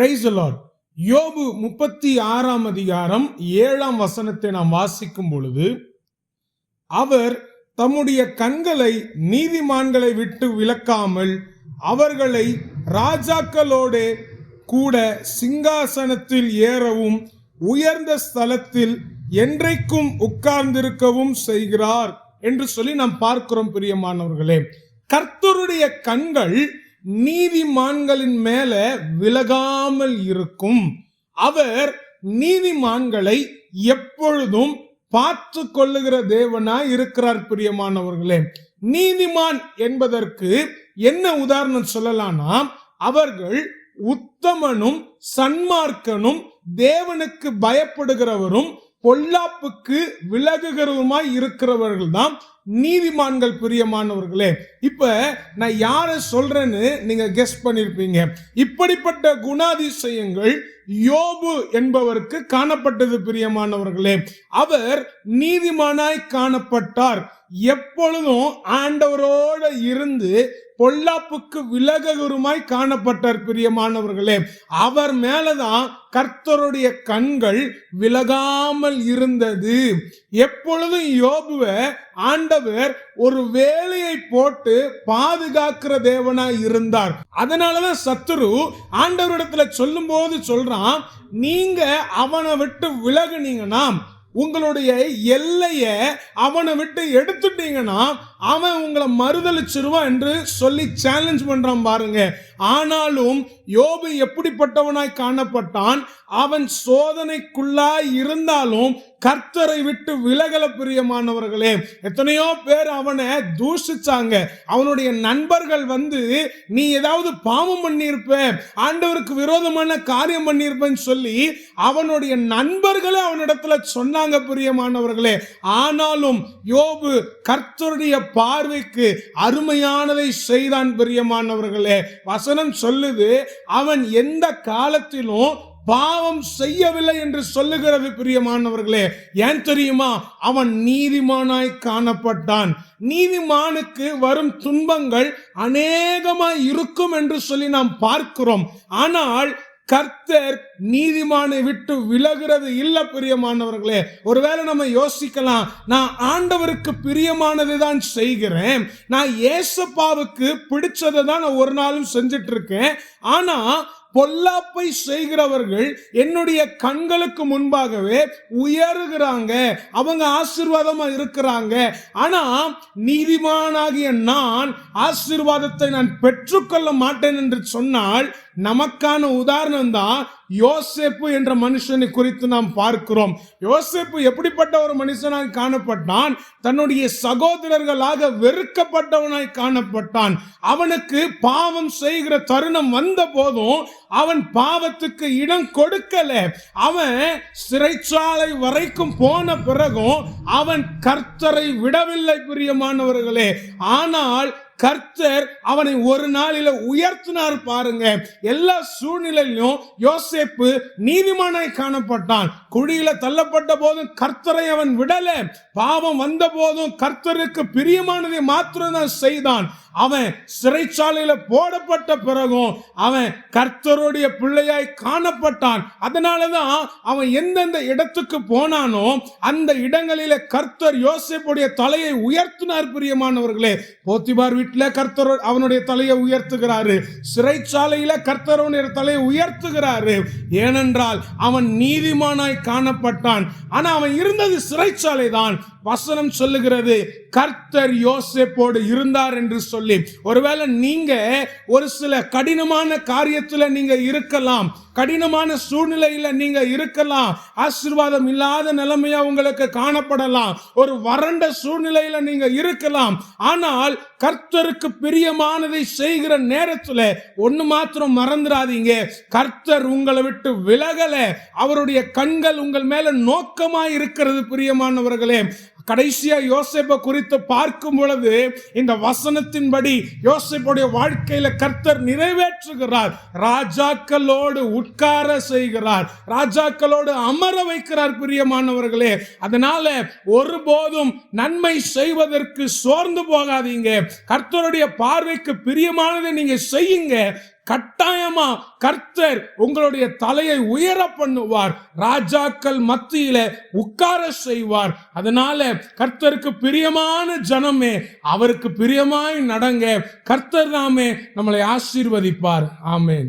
Price Lord யோபு முப்பத்தி ஆறாம் அதிகாரம் ஏழாம் வசனத்தை நாம் வாசிக்கும் பொழுது அவர் தம்முடைய கண்களை நீதிமான்களை விட்டு விலக்காமல் அவர்களை ராஜாக்களோடு கூட சிங்காசனத்தில் ஏறவும் உயர்ந்த ஸ்தலத்தில் என்றைக்கும் உட்கார்ந்திருக்கவும் செய்கிறார் என்று சொல்லி நாம் பார்க்கிறோம் பிரியமானவர்களே. கர்த்தருடைய கண்கள் நீதிமான்களின் மேல விலகாமல் இருக்கும். அவர் நீதிமான்களை எப்பொழுதும் பார்த்து கொள்ளுகிற தேவனாய் இருக்கிறார் பிரியமானவர்களே. நீதிமான் என்பதற்கு என்ன உதாரணம் சொல்லலாம்னா அவர்கள் உத்தமனும் சன்மார்க்கனும் தேவனுக்கு பயப்படுகிறவரும் பொல்லாப்புக்கு விலகுகிறவருமாய் இருக்கிறவர்கள் தான் நீதிமான்கள் பிரியமானவர்களே இப்போ நான் யாரை சொல்றேன்னு நீங்க கெஸ் பண்ணியிருப்பீங்க இப்படிப்பட்ட குணாதிசயங்கள் யோபு என்பவருக்கு காணப்பட்டது பிரியமானவர்களே. அவர் நீதிமானாய் காணப்பட்டார். எப்பொழுதும் ஆண்டவரோட இருந்து பொல்லாப்புக்கு விலகுருமாய் காணப்பட்டார் பிரியமானவர்களே. அவர் மேலதான் கர்த்தருடைய கண்கள் விலகாமல் இருந்தது. எப்பொழுதும் யோபுவ ஆண்டவர் ஒரு வேலையை போட்டு பாதுகாக்கிற தேவனாய் இருந்தார். அதனாலதான் சத்துரு ஆண்டவரிடத்துல சொல்லும் போது சொல்றான் நீங்க அவனை விட்டு விலகுனீங்கன்னா உங்களுடைய எல்லைய அவனை விட்டு எடுத்துட்டீங்கன்னா அவன் உங்களை மறுதளிச்சிருவான் என்று சொல்லி சேலஞ்ச் பண்றான் பாருங்க. ஆனாலும் யோபு எப்படிப்பட்டவனாய் காணப்பட்டான்? அவன் சோதனைக்குள்ளாய் இருந்தாலும் கர்த்தரை விட்டு விலகல பிரியமானவர்களே எத்தனையோ பேர் அவனை தூஷிச்சாங்க. அவனுடைய நண்பர்கள் வந்து நீ ஏதாவது பாவம் பண்ணியிருப்ப ஆண்டவருக்கு விரோதமான காரியம் பண்ணியிருப்பேன்னு சொல்லி அவனுடைய நண்பர்களே அவனிடத்துல சொன்னாங்க பிரியமானவர்களே. ஆனாலும் யோபு கர்த்தருடைய பார்வைக்கு அருமையானதை செய்தான் பிரியமானவர்களே. வசனம் சொல்லுது அவன் எந்த காலத்திலும் பாவம் செய்யவில்லை என்று சொல்லுகிறது பிரியமானவர்களே. ஏன் தெரியுமா? அவன் நீதிமானாய் காணப்பட்டான். நீதிமானுக்கு வரும் துன்பங்கள் அநேகமாய் இருக்கும் என்று சொல்லி நாம் பார்க்கிறோம். ஆனால் கர்த்தர் நீதிமானை விட்டு விலகிறது இல்லை பிரியமானவர்களே. ஒருவேளை நம்ம யோசிக்கலாம் நான் ஆண்டவருக்கு பிரியமானதை தான் செய்கிறேன். நான் ஏசப்பாவுக்கு பிடிச்சதை தான் நான் ஒரு நாளும் செஞ்சிட்டு இருக்கேன் ஆனால் பொல்லாப்பை செய்கிறவர்கள் என்னுடைய கண்களுக்கு முன்பாகவே உயருகிறாங்க. அவங்க ஆசீர்வாதமா இருக்கிறாங்க. ஆனா நீதிமானாகிய நான் ஆசீர்வாதத்தை நான் பெற்றுக்கொள்ள மாட்டேன் என்று சொன்னால் நமக்கான உதாரணம் தான் யோசேப்பு என்ற மனுஷனை குறித்து நாம் பார்க்கிறோம். யோசேப்பு எப்படிப்பட்ட ஒரு மனுஷனாய் காணப்பட்டான்? தன்னுடைய சகோதரர்களாக வெறுக்கப்பட்டவனாய் காணப்பட்டான். அவனுக்கு பாவம் செய்கிற தருணம் வந்த போதும் அவன் பாவத்துக்கு இடம் கொடுக்கல. அவன் சிறைச்சாலை வரைக்கும் போன பிறகும் அவன் கர்த்தரை விடவில்லை பிரியமானவர்களே. ஆனால் கர்த்தர் அவனை ஒரு நாளில உயர்த்தினார் பாருங்க. எல்லா சூழ்நிலையிலும் யோசேப்பு நீதிமானாய் காணப்பட்டான். குழியில தள்ளப்பட்ட போதும் கர்த்தரை அவன் விடல. பாவம் வந்த போதும் கர்த்தருக்கு பிரியமானதை மாத்திரம்தான் செய்தான். அவன் சிறைச்சாலையில போடப்பட்ட பிறகும் அவன் கர்த்தருடைய பிள்ளையாய் காணப்பட்டான். அதனாலதான் அவன் எந்தெந்த இடத்துக்கு போனானோ அந்த இடங்களில கர்த்தர் யோசேப்புடைய தலையை உயர்த்தினார் பிரியமானவர்களே. போத்திபார் வீட்டில் கர்த்தர் அவனுடைய தலையை உயர்த்துகிறாரு. சிறைச்சாலையில கர்த்தருடைய தலையை உயர்த்துகிறாரு. ஏனென்றால் அவன் நீதிமானாய் காணப்பட்டான். ஆனால் அவன் இருந்தது சிறைச்சாலை தான் வசனம் சொல்லுகிறது கர்த்தர் யோசேப்போடு இருந்தார் என்று சொல்லி. ஒருவேளை நீங்க ஒரு சில கடினமான காரியத்துல நீங்க இருக்கலாம். கடினமான சூழ்நிலையில நீங்க இருக்கலாம். ஆசீர்வாதம் இல்லாத நிலைமையா உங்களுக்கு காணப்படலாம். ஒரு வறண்ட சூழ்நிலையில நீங்க இருக்கலாம். ஆனால் கர்த்தர் கர்த்தருக்கு பிரியமானதை செய்கிற நேரத்துல ஒண்ணு மாத்திரம் மறந்துடாதீங்க. கர்த்தர் உங்களை விட்டு விலகல. அவருடைய கண்கள் உங்கள் மேல நோக்கமா இருக்கிறது பிரியமானவர்களே. கடைசியா யோசேப்பை குறித்து பார்க்கும் பொழுது இந்த வசனத்தின்படி யோசிப்புடைய வாழ்க்கையில கர்த்தர் நிறைவேற்றுகிறார். ராஜாக்களோடு உட்கார செய்கிறார். ராஜாக்களோடு அமர வைக்கிறார் பிரியமானவர்களே. அதனால ஒருபோதும் நன்மை செய்வதற்கு சோர்ந்து போகாதீங்க. கர்த்தருடைய பார்வைக்கு பிரியமானதை நீங்க செய்யுங்க. கட்டாயமா கர்த்தர் உங்களுடைய தலையை உயர பண்ணுவார். ராஜாக்கள் மத்தியில உட்கார செய்வார். அதனால கர்த்தருக்கு பிரியமான ஜனமே அவருக்கு பிரியமாய் நடங்க. கர்த்தர் தாமே நம்மளை ஆசீர்வதிப்பார். ஆமேன்.